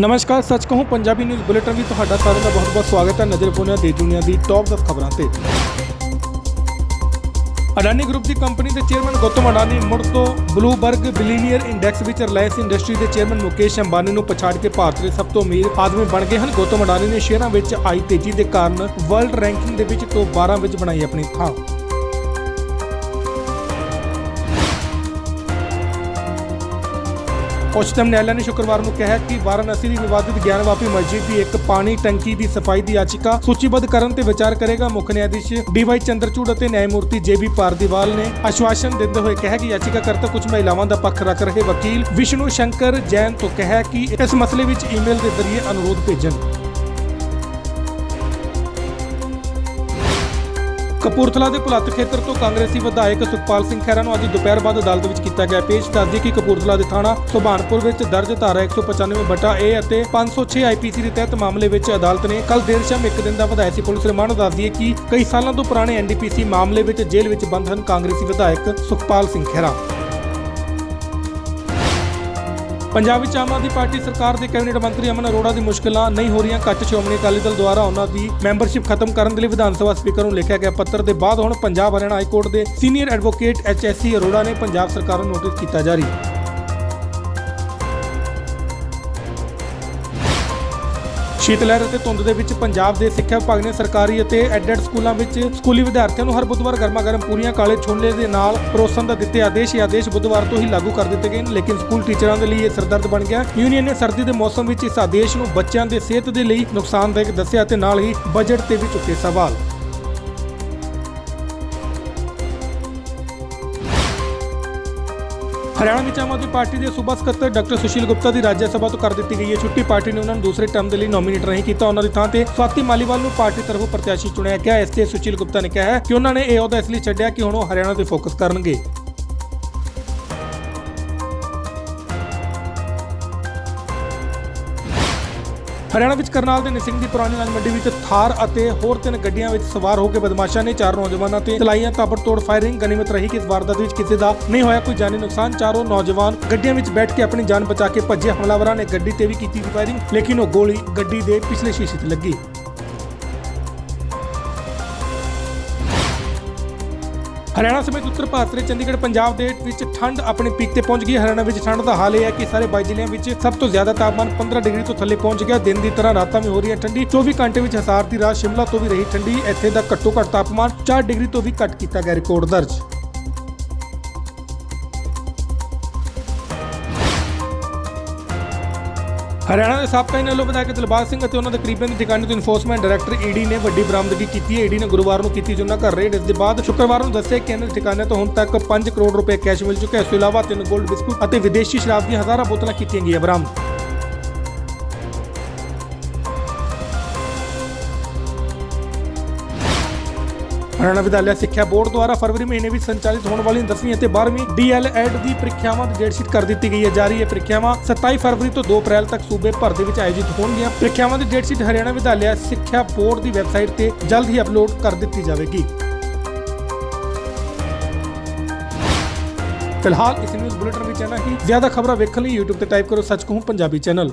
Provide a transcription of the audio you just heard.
ਨਮਸਕਾਰ, ਸੱਚ ਕਹੂੰ, ਪੰਜਾਬੀ ਨਿਊਜ਼ ਬੁਲੇਟਿਨ ਵਿੱਚ ਤੁਹਾਡਾ ਸਾਰਿਆਂ ਦਾ ਬਹੁਤ-ਬਹੁਤ ਸਵਾਗਤ ਹੈ ਨਜ਼ਰ ਪਾਉਂਦੇ ਦੇ ਦੁਨੀਆ ਦੀ ਟੌਪ 10 ਖਬਰਾਂ ਤੇ। ਅਡਾਨੀ ਗਰੁੱਪ ਦੀ ਕੰਪਨੀ ਦੇ ਚੇਅਰਮੈਨ ਗੌਤਮ ਅਡਾਨੀ ਮੁੜ ਤੋਂ ਬਲੂਬਰਗ ਬਿਲੀਨੀਅਰ ਇੰਡੈਕਸ ਵਿੱਚ ਰਿਲਾਇੰਸ ਇੰਡਸਟਰੀ ਦੇ ਚੇਅਰਮੈਨ ਮੁਕੇਸ਼ ਅੰਬਾਨੀ ਨੂੰ ਪਛਾੜ ਕੇ ਭਾਰਤ ਦੇ ਸਭ ਤੋਂ ਅਮੀਰ ਆਦਮੀ ਬਣ ਗਏ ਹਨ। ਗੌਤਮ ਅਡਾਨੀ ਨੇ ਸ਼ੇਅਰਾਂ ਵਿੱਚ ਆਈ ਤੇਜ਼ੀ ਦੇ ਕਾਰਨ ਵਰਲਡ ਰੈਂਕਿੰਗ ਦੇ ਵਿੱਚ ਟੌਪ 12 ਵਿੱਚ ਬਣਾਈ ਆਪਣੀ ਥਾਂ। ਉੱਚਤਮ ਨਿਆਇਲਾ ਨੇ ਸ਼ੁੱਕਰਵਾਰ ਨੂੰ ਕਿਹਾ ਕਿ ਵਾਰਾਣਸੀ ਦੀ ਵਿਵਾਦਿਤ ਗਿਆਨਵਾਪੀ ਮਸਜਿਦ ਦੀ ਇੱਕ ਪਾਣੀ ਟੈਂਕੀ ਦੀ ਸਫ਼ਾਈ ਦੀ ਯਾਚਿਕਾ ਸੂਚੀਬੱਧ ਕਰਨ ਤੇ ਵਿਚਾਰ ਕਰੇਗਾ। ਮੁੱਖ ਨਿਆਇਧੀਸ਼ ਡੀਵਾਈ ਚੰਦਰਚੂੜ ਅਤੇ ਨਿਆਇਮੂਰਤੀ ਜੇਬੀ ਪਾਰਦੀਵਾਲ ਨੇ ਆਸ਼ਵਾਸਨ ਦਿੰਦੇ ਹੋਏ ਕਿਹਾ ਕਿ ਯਾਚਿਕਾਕਰਤਾ ਕੁਝ ਮਹਿਲਾਵਾਂ ਦਾ ਪੱਖ ਰੱਖ ਰਹੇ ਵਕੀਲ ਵਿਸ਼ਨੂੰ ਸ਼ੰਕਰ ਜੈਨ ਤੋਂ ਕਿਹਾ ਕਿ ਇਸ ਮਸਲੇ ਵਿੱਚ ਈਮੇਲ ਦੇ ਜ਼ਰੀਏ ਅਨੁਰੋਧ ਭੇਜਣ। ਕਪੂਰਥਲਾ ਦੇ ਭੁਲੱਤ ਖੇਤਰ ਤੋਂ ਕਾਂਗਰਸੀ ਵਿਧਾਇਕ ਸੁਖਪਾਲ ਸਿੰਘ ਖਹਿਰਾ ਨੂੰ ਅੱਜ ਦੁਪਹਿਰ ਬਾਅਦ ਅਦਾਲਤ ਵਿੱਚ ਕੀਤਾ ਗਿਆ ਪੇਸ਼ ਦੱਸਦੀ ਕਿ ਕਪੂਰਥਲਾ ਦੇ ਥਾਣਾ ਸੁਭਾਨਪੁਰ ਵਿੱਚ ਦਰਜ ਧਾਰਾ 195 ਬਟਾ ਏ ਅਤੇ 506 ਆਈਪੀਸੀ ਦੇ ਤਹਿਤ ਮਾਮਲੇ ਵਿੱਚ ਅਦਾਲਤ ਨੇ ਕੱਲ ਦੇਰ ਸ਼ਾਮ ਇੱਕ ਦਿਨ ਦਾ ਵਧਾਇਆ ਸੀ ਪੁਲਿਸ ਰਿਮਾਂਡ ਦੱਸਦੀ ਹੈ ਕਿ ਕਈ ਸਾਲਾਂ ਤੋਂ ਪੁਰਾਣੇ ਐਨਡੀਪੀਸੀ ਮਾਮਲੇ ਵਿੱਚ ਜੇਲ੍ਹ ਵਿੱਚ ਬੰਦ ਹਨ ਕਾਂਗਰਸੀ ਵਿਧਾਇਕ ਸੁਖਪਾਲ ਸਿੰਘ ਖਹਿਰਾ। ਪੰਜਾਬ ਵਿੱਚ ਆਮ ਆਦਮੀ ਪਾਰਟੀ ਸਰਕਾਰ ਦੇ ਕੈਬਨਿਟ ਮੰਤਰੀ ਅਮਨ ਅਰੋੜਾ ਦੀ ਮੁਸ਼ਕਲਾਂ ਨਹੀਂ ਹੋ ਰਹੀਆਂ ਘੱਟ ਸ਼੍ਰੋਮਣੀ ਅਕਾਲੀ ਦਲ ਦੁਆਰਾ ਉਹਨਾਂ ਦੀ ਮੈਂਬਰਸ਼ਿਪ ਖਤਮ ਕਰਨ ਦੇ ਲਈ ਵਿਧਾਨ ਸਭਾ ਸਪੀਕਰ ਨੂੰ ਲਿਖਿਆ ਗਿਆ ਪੱਤਰ ਦੇ ਬਾਅਦ ਹੁਣ ਪੰਜਾਬ ਹਰਿਆਣਾ ਹਾਈ ਕੋਰਟ ਦੇ ਸੀਨੀਅਰ ਐਡਵੋਕੇਟ ਐਚਐਸਸੀ ਅਰੋੜਾ ਨੇ ਪੰਜਾਬ ਸਰਕਾਰ ਨੂੰ ਨੋਟਿਸ ਕੀਤਾ ਜਾਰੀ। ਸ਼ੀਤ ਲਹਿਰ ਅਤੇ ਧੁੰਦ ਦੇ ਵਿੱਚ ਪੰਜਾਬ ਦੇ ਸਿੱਖਿਆ ਵਿਭਾਗ ਨੇ ਸਰਕਾਰੀ ਅਤੇ ਐਡਡ ਸਕੂਲਾਂ ਵਿੱਚ ਸਕੂਲੀ ਵਿਦਿਆਰਥੀਆਂ ਨੂੰ ਹਰ ਬੁੱਧਵਾਰ ਗਰਮਾ ਗਰਮ ਪੂਰੀਆਂ ਕਾਲੇ ਛੋਲੇ ਦੇ ਨਾਲ ਪਰੋਸਣ ਦਾ ਦਿੱਤੇ ਆਦੇਸ਼। ਇਹ ਆਦੇਸ਼ ਬੁੱਧਵਾਰ ਤੋਂ ਹੀ ਲਾਗੂ ਕਰ ਦਿੱਤੇ ਗਏ ਨੇ, ਲੇਕਿਨ ਸਕੂਲ ਟੀਚਰਾਂ ਦੇ ਲਈ ਇਹ ਸਰਦਰਦ ਬਣ ਗਿਆ। ਯੂਨੀਅਨ ਨੇ ਸਰਦੀ ਦੇ ਮੌਸਮ ਵਿੱਚ ਇਸ ਆਦੇਸ਼ ਨੂੰ ਬੱਚਿਆਂ ਦੇ ਸਿਹਤ ਦੇ ਲਈ ਨੁਕਸਾਨਦਾਇਕ ਦੱਸਿਆ ਅਤੇ ਨਾਲ ਹੀ ਬਜਟ ਤੇ ਵੀ ਚੁੱਕੇ ਸਵਾਲ। ਹਰਿਆਣਾ ਵਿੱਚ ਆਮ ਆਦਮੀ ਪਾਰਟੀ ਦੇ ਸੂਬਾ ਸਕੱਤਰ ਡਾਕਟਰ ਸੁਸ਼ੀਲ ਗੁਪਤਾ ਦੀ ਰਾਜ ਸਭਾ ਤੋਂ ਕਰ ਦਿੱਤੀ ਗਈ ਹੈ ਛੁੱਟੀ। ਪਾਰਟੀ ਨੇ ਉਹਨਾਂ ਨੂੰ ਦੂਸਰੇ ਟਰਮ ਦੇ ਲਈ ਨੋਮੀਨੇਟ ਨਹੀਂ ਕੀਤਾ। ਉਹਨਾਂ ਦੀ ਥਾਂ ਤੇ ਸਵਾਤੀ ਮਾਲੀਵਾਲ ਨੂੰ ਪਾਰਟੀ ਤਰਫੋਂ ਪ੍ਰਤਿਆਸ਼ੀ ਚੁਣਿਆ ਗਿਆ। ਇਸ ਤੇ ਸੁਸ਼ੀਲ ਗੁਪਤਾ ਨੇ ਕਿਹਾ ਕਿ ਉਹਨਾਂ ਨੇ ਇਹ ਅਹੁਦਾ ਇਸ ਲਈ ਛੱਡਿਆ ਕਿ ਹੁਣ ਉਹ ਹਰਿਆਣਾ ਤੇ ਫੋਕਸ ਕਰਨਗੇ। ਹਰਿਆਣਾ ਵਿੱਚ ਕਰਨਾਲ ਦੇ ਨਿਸਿੰਗ ਦੀ ਪੁਰਾਣੀ ਅਨਾਜ ਮੰਡੀ ਵਿੱਚ ਥਾਰ ਅਤੇ ਹੋਰ ਤਿੰਨ ਗੱਡੀਆਂ ਵਿੱਚ ਸਵਾਰ ਹੋ ਕੇ ਬਦਮਾਸ਼ਾਂ ਨੇ ਚਾਰ ਨੌਜਵਾਨਾਂ ਤੇ ਚਲਾਈਆਂ ਤਾਬੜਤੋੜ ਫਾਇਰਿੰਗ। ਗਨੀਮਤ ਰਹੀ ਕਿ ਇਸ ਵਾਰਦਾਤ ਵਿੱਚ ਕਿਸੇ ਦਾ ਨਹੀਂ ਹੋਇਆ, ਕੋਈ ਜਾਨੀ ਨੁਕਸਾਨ। ਚਾਰੋਂ ਨੌਜਵਾਨ ਗੱਡੀਆਂ ਵਿੱਚ ਬੈਠ ਕੇ ਆਪਣੀ ਜਾਨ ਬਚਾ ਕੇ ਭੱਜੇ। ਹਮਲਾਵਰਾਂ ਨੇ ਗੱਡੀ ਤੇ ਵੀ ਕੀਤੀ ਸੀ ਫਾਇਰਿੰਗ, ਲੇਕਿਨ ਉਹ ਗੋਲੀ ਗੱਡੀ ਦੇ ਪਿਛਲੇ ਸ਼ੀਸ਼ੇ ਤੇ ਲੱਗੀ। ਹਰਿਆਣਾ ਸਮੇਤ ਉੱਤਰ ਭਾਰਤ ਦੇ ਚੰਡੀਗੜ੍ਹ, ਪੰਜਾਬ ਦੇ ਵਿੱਚ ਠੰਡ ਆਪਣੇ ਪੀਕ ਤੇ ਪਹੁੰਚ ਗਈ ਹਰਿਆਣਾ ਵਿੱਚ ਠੰਡ ਦਾ ਹਾਲ ਇਹ ਹੈ ਕਿ ਸਾਰੇ 22 ਜ਼ਿਲ੍ਹਿਆਂ ਵਿੱਚ ਸਭ ਤੋਂ ਜ਼ਿਆਦਾ ਤਾਪਮਾਨ 15 ਡਿਗਰੀ ਤੋਂ ਥੱਲੇ ਪਹੁੰਚ ਗਿਆ। ਦਿਨ ਦੀ ਤਰ੍ਹਾਂ ਰਾਤਾਂ ਵੀ ਹੋ ਰਹੀਆਂ ਠੰਡੀ। 24 ਘੰਟੇ ਵਿੱਚ ਹਸਾਰ ਦੀ ਰਾਤ ਸ਼ਿਮਲਾ ਤੋਂ ਵੀ ਰਹੀ ਠੰਡੀ। ਇੱਥੇ ਦਾ ਘੱਟੋ ਘੱਟ ਤਾਪਮਾਨ 4 ਡਿਗਰੀ ਤੋਂ ਵੀ ਘੱਟ ਕੀਤਾ ਗਿਆ ਰਿਕਾਰਡ ਦਰਜ। ਹਰਿਆਣਾ ਦੇ ਸਾਬਕਾ ਇਨਲੋ ਵਿਧਾਇਕ ਦਿਲਬਾਗ ਸਿੰਘ ਅਤੇ ਉਹਨਾਂ ਦੇ ਕਰੀਬੀਆਂ ਦੇ ਠਿਕਾਣੇ ਤੋਂ ਇਨਫੋਰਸਮੈਂਟ ਡਾਇਰੈਕਟਰ ਈਡੀ ਨੇ ਵੱਡੀ ਬਰਾਮਦਗੀ ਕੀਤੀ ਹੈ। ਈਡੀ ਨੇ ਗੁਰੂਵਾਰ ਨੂੰ ਕੀਤੀ ਜੁਨਾ ਘਰ ਰੇਡ। ਇਸ ਦੇ ਬਾਅਦ ਸ਼ੁੱਕਰਵਾਰ ਨੂੰ ਦੱਸਿਆ ਕਿ ਇਹਨਾਂ ਦੇ ਠਿਕਾਣੇ ਤੋਂ ਹੁਣ ਤੱਕ 5 ਕਰੋੜ ਰੁਪਏ ਕੈਸ਼ ਮਿਲ ਚੁੱਕਾ ਹੈ। ਇਸ ਤੋਂ ਇਲਾਵਾ ਤਿੰਨ ਗੋਲਡ ਬਿਸਕੁਟ ਅਤੇ ਵਿਦੇਸ਼ੀ ਸ਼ਰਾਬ ਦੀਆਂ ਹਜ਼ਾਰਾਂ ਬੋਤਲਾਂ ਕੀਤੀਆਂ ਗਈਆਂ ਬਰਾਮਦ। ਹਰਿਆਣਾ ਵਿਦਿਆਲਿਆ ਸਿੱਖਿਆ ਬੋਰਡ ਦੁਆਰਾ ਫਰਵਰੀ ਮਹੀਨੇ ਵਿੱਚ ਸੰਚਾਲਿਤ ਹੋਣ ਵਾਲੀ 10ਵੀਂ ਅਤੇ 12ਵੀਂ ਡੀਐਲਐਡ ਦੀ ਪ੍ਰੀਖਿਆਵਾਂ ਦੀ ਡੇਟਸ਼ੀਟ ਕਰ ਦਿੱਤੀ ਗਈ ਹੈ। ਜਾਰੀ ਇਹ ਪ੍ਰੀਖਿਆਵਾਂ 27 ਫਰਵਰੀ ਤੋਂ 2 ਅਪ੍ਰੈਲ ਤੱਕ ਸੂਬੇ ਭਰ ਦੇ ਵਿੱਚ ਆਯੋਜਿਤ ਹੋਣਗੀਆਂ। ਪ੍ਰੀਖਿਆਵਾਂ ਦੀ ਡੇਟ ਹਰਿਆਣਾ ਵਿਦਿਆਲਿਆ ਸਿੱਖਿਆ ਬੋਰਡ ਦੀ ਵੈਬਸਾਈਟ ਤੇ ਜਲਦ ਹੀ ਅਪਲੋਡ ਕਰ ਦਿੱਤੀ ਜਾਵੇਗੀ। ਫਿਲਹਾਲ ਇਸ ਨਿਊਜ਼ ਬੁਲੇਟਿਨ ਵਿੱਚ ਇੰਨਾ ਹੀ। ਜ਼ਿਆਦਾ ਖਬਰਾਂ ਵੇਖਣ ਲਈ YouTube ਤੇ ਟਾਈਪ ਕਰੋ ਸੱਚ ਕਹੂੰ ਪੰਜਾਬੀ ਚੈਨਲ।